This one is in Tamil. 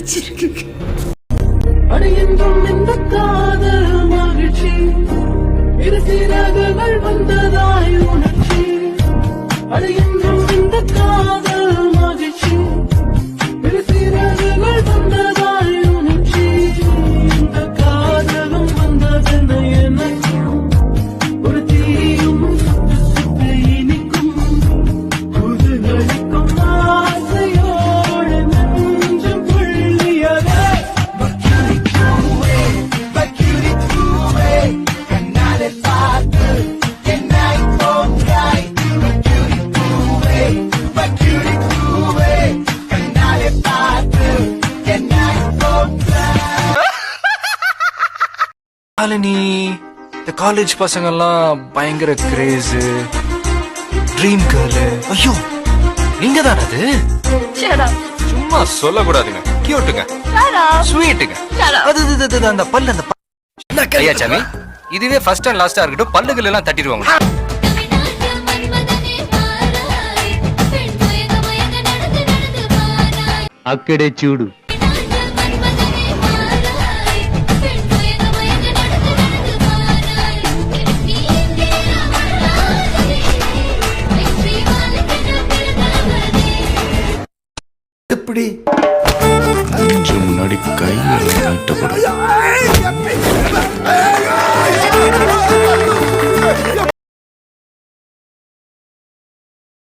வச்சிருக்கு அடையென்றும் இந்த காதல் மகிழ்ச்சி. இரு சிறகுகள் வந்ததாய் உணர்ச்சி. அடையென்றும் நீ இந்த காலேஜ் பசங்கெல்லாம் பயங்கர கிரேஸ் ட்ரீம் கேர்ளு ஐயோ நீங்க தானே அது. சும்மா சொல்லக்கூடாதுங்க. கியூட்டுங்க. ஸ்வீட்டுங்க. அது அது, அந்த பல்லு அந்த ஐயா சாமி இதுவே ஃபர்ஸ்ட் அண்ட் லாஸ்டா இருக்கட்டும். பல்லுகள் எல்லாம் தட்டிடுவாங்க. தமிழ்நாட்டு மன்மதனே எப்படி முன்னாடி கையில் நீட்டப்படும்